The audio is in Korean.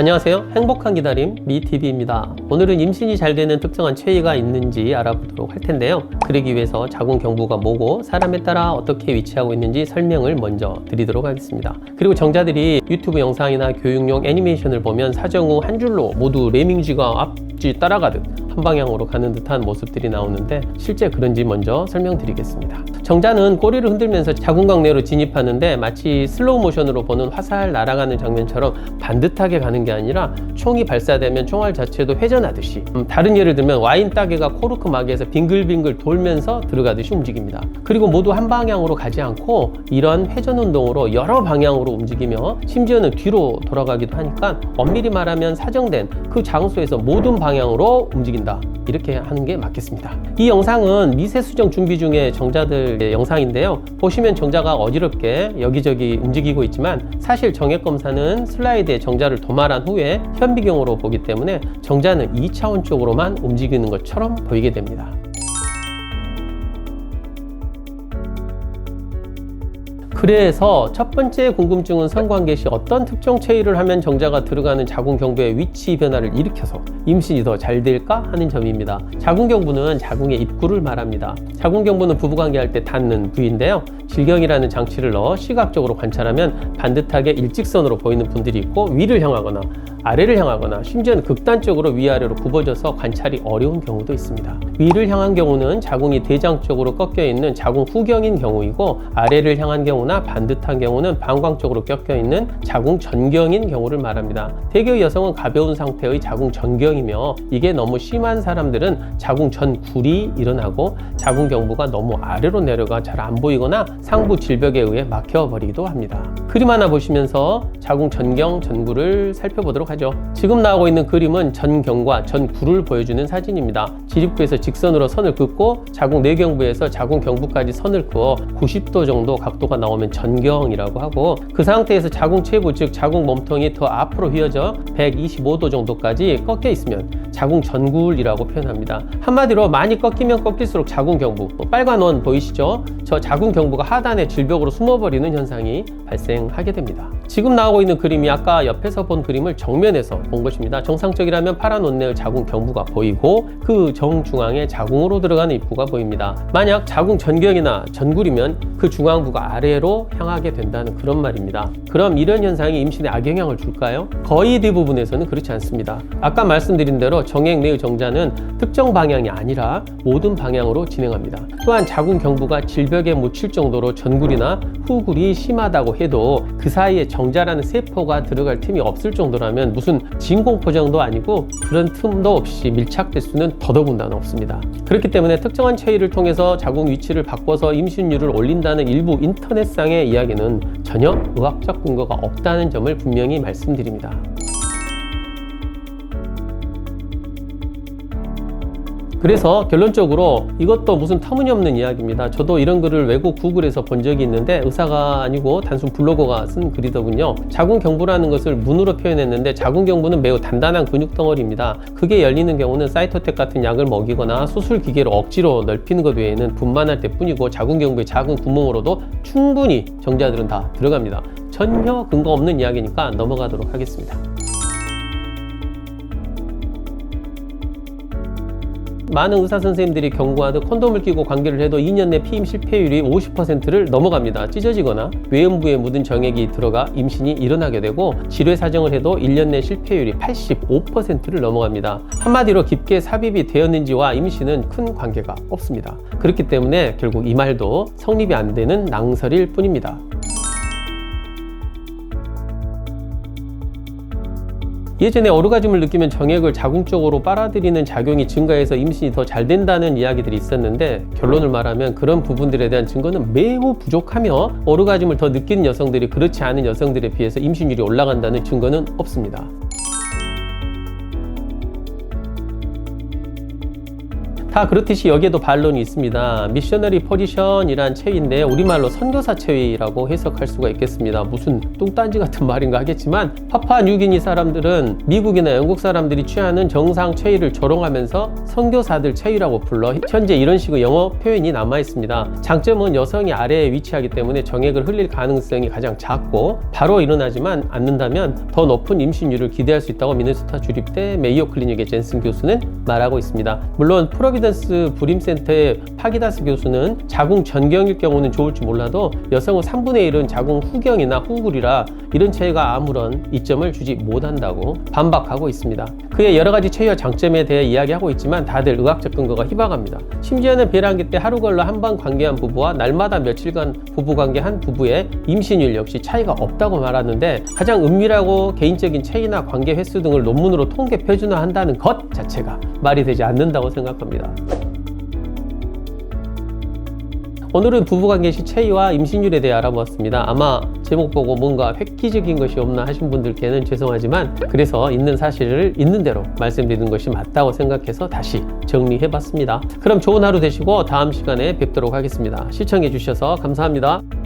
안녕하세요. 행복한 기다림 미TV입니다. 오늘은 임신이 잘 되는 특정한 체위가 있는지 알아보도록 할 텐데요. 그러기 위해서 자궁 경부가 뭐고 사람에 따라 어떻게 위치하고 있는지 설명을 먼저 드리도록 하겠습니다. 그리고 정자들이 유튜브 영상이나 교육용 애니메이션을 보면 사정 후 한 줄로 모두 레밍쥐가 앞뒤 따라가듯 한 방향으로 가는 듯한 모습들이 나오는데 실제 그런지 먼저 설명드리겠습니다. 정자는 꼬리를 흔들면서 자궁각 내로 진입하는데 마치 슬로우 모션으로 보는 화살 날아가는 장면처럼 반듯하게 가는 게 아니라 총이 발사되면 총알 자체도 회전하듯이 음, 다른 예를 들면 와인 따개가 코르크 마개에서 빙글빙글 돌면서 들어가듯이 움직입니다. 그리고 모두 한 방향으로 가지 않고 이런 회전 운동으로 여러 방향으로 움직이며 심지어는 뒤로 돌아가기도 하니까 엄밀히 말하면 사정된 그 장소에서 모든 방향으로 움직인다. 이렇게 하는 게 맞겠습니다. 이 영상은 미세 수정 준비 중에 정자들의 영상인데요. 보시면 정자가 어지럽게 여기저기 움직이고 있지만 사실 정액 검사는 슬라이드에 정자를 도말한 후에 현미경으로 보기 때문에 정자는 2차원 쪽으로만 움직이는 것처럼 보이게 됩니다. 그래서 첫 번째 궁금증은 성관계 시 어떤 특정 체위를 하면 정자가 들어가는 자궁경부의 위치 변화를 일으켜서 임신이 더 잘 될까 하는 점입니다. 자궁경부는 자궁의 입구를 말합니다. 자궁경부는 부부관계할 때 닿는 부위인데요. 질경이라는 장치를 넣어 시각적으로 관찰하면 반듯하게 일직선으로 보이는 분들이 있고 위를 향하거나 아래를 향하거나 심지어는 극단적으로 위아래로 굽어져서 관찰이 어려운 경우도 있습니다. 위를 향한 경우는 자궁이 대장 쪽으로 꺾여 있는 자궁 후경인 경우이고 아래를 향한 경우나 반듯한 경우는 방광 쪽으로 꺾여 있는 자궁 전경인 경우를 말합니다. 대개 여성은 가벼운 상태의 자궁 전경이며 이게 너무 심한 사람들은 자궁 전굴이 일어나고 자궁 경부가 너무 아래로 내려가 잘 안 보이거나 상부 질벽에 의해 막혀버리기도 합니다. 그림 하나 보시면서 자궁 전경, 전굴을 살펴보도록 하죠. 지금 나오고 있는 그림은 전경과 전굴을 보여주는 사진입니다. 지립부에서 직선으로 선을 긋고 자궁 내경부에서 자궁 경부까지 선을 그어 90도 정도 각도가 나오면 전경이라고 하고 그 상태에서 자궁 체부 즉 자궁 몸통이 더 앞으로 휘어져 125도 정도까지 꺾여 있으면 자궁 전굴이라고 표현합니다. 한마디로 많이 꺾이면 꺾일수록 자궁 경부 뭐 빨간 원 보이시죠? 저 자궁 경부가 하단의 질벽으로 숨어버리는 현상이 발생하게 됩니다. 지금 나오고 있는 그림이 아까 옆에서 본 그림을 정면에서 본 것입니다. 정상적이라면 파란 원내의 자궁 경부가 보이고 그 정중앙에 자궁으로 들어가는 입구가 보입니다. 만약 자궁 전경이나 전굴이면 그 중앙부가 아래로 향하게 된다는 그런 말입니다. 그럼 이런 현상이 임신에 악영향을 줄까요? 거의 대부분에서는 그렇지 않습니다. 아까 말씀드린 대로 정액 내의 정자는 특정 방향이 아니라 모든 방향으로 진행합니다. 또한 자궁 경부가 질벽에 묻힐 정도로 전굴이나 후굴이 심하다고 해도 그 사이에 정 자라는 세포가 들어갈 틈이 없을 정도라면 무슨 진공 포장도 아니고 그런 틈도 없이 밀착될 수는 더더군다나 없습니다. 그렇기 때문에 특정한 체위를 통해서 자궁 위치를 바꿔서 임신율을 올린다는 일부 인터넷상의 이야기는 전혀 의학적 근거가 없다는 점을 분명히 말씀드립니다. 그래서 결론적으로 이것도 무슨 터무니없는 이야기입니다. 저도 이런 글을 외국 구글에서 본 적이 있는데 의사가 아니고 단순 블로거가 쓴 글이더군요. 자궁경부라는 것을 문으로 표현했는데 자궁경부는 매우 단단한 근육 덩어리입니다. 그게 열리는 경우는 사이토텍 같은 약을 먹이거나 수술 기계로 억지로 넓히는 것 외에는 분만할 때뿐이고 자궁경부의 작은 구멍으로도 충분히 정자들은 다 들어갑니다. 전혀 근거 없는 이야기니까 넘어가도록 하겠습니다. 많은 의사 선생님들이 경고하듯 콘돔을 끼고 관계를 해도 2년 내 피임 실패율이 50%를 넘어갑니다. 찢어지거나 외음부에 묻은 정액이 들어가 임신이 일어나게 되고 질외 사정을 해도 1년 내 실패율이 85%를 넘어갑니다. 한마디로 깊게 삽입이 되었는지와 임신은 큰 관계가 없습니다. 그렇기 때문에 결국 이 말도 성립이 안 되는 낭설일 뿐입니다. 예전에 오르가즘을 느끼면 정액을 자궁 쪽으로 빨아들이는 작용이 증가해서 임신이 더 잘 된다는 이야기들이 있었는데 결론을 말하면 그런 부분들에 대한 증거는 매우 부족하며 오르가즘을 더 느끼는 여성들이 그렇지 않은 여성들에 비해서 임신율이 올라간다는 증거는 없습니다. 다 그렇듯이 여기에도 반론이 있습니다. 미셔너리 포지션이란 체위인데 우리말로 선교사 체위라고 해석할 수가 있겠습니다. 무슨 뚱딴지 같은 말인가 하겠지만 파파 뉴기니 사람들은 미국이나 영국 사람들이 취하는 정상 체위를 조롱하면서 선교사들 체위라고 불러 현재 이런 식의 영어 표현이 남아 있습니다. 장점은 여성이 아래에 위치하기 때문에 정액을 흘릴 가능성이 가장 작고 바로 일어나지만 않는다면 더 높은 임신율을 기대할 수 있다고 미네소타 주립대 메이오 클리닉의 젠슨 교수는 말하고 있습니다. 물론 프로비 던스 불임센터의 파기다스 교수는 자궁 전경일 경우는 좋을지 몰라도 여성은 3분의 1은 자궁 후경이나 후굴이라 이런 체위가 아무런 이점을 주지 못한다고 반박하고 있습니다. 그의 여러 가지 체위와 장점에 대해 이야기하고 있지만 다들 의학적 근거가 희박합니다. 심지어는 배란기 때 하루 걸러 한 번 관계한 부부와 날마다 며칠간 부부 관계한 부부의 임신율 역시 차이가 없다고 말하는데 가장 은밀하고 개인적인 체위나 관계 횟수 등을 논문으로 통계 표준화한다는 것 자체가 말이 되지 않는다고 생각합니다. 오늘은 부부관계 시 체위와 임신율에 대해 알아보았습니다. 아마 제목 보고 뭔가 획기적인 것이 없나 하신 분들께는 죄송하지만 그래서 있는 사실을 있는 대로 말씀드리는 것이 맞다고 생각해서 다시 정리해봤습니다. 그럼 좋은 하루 되시고 다음 시간에 뵙도록 하겠습니다. 시청해 주셔서 감사합니다.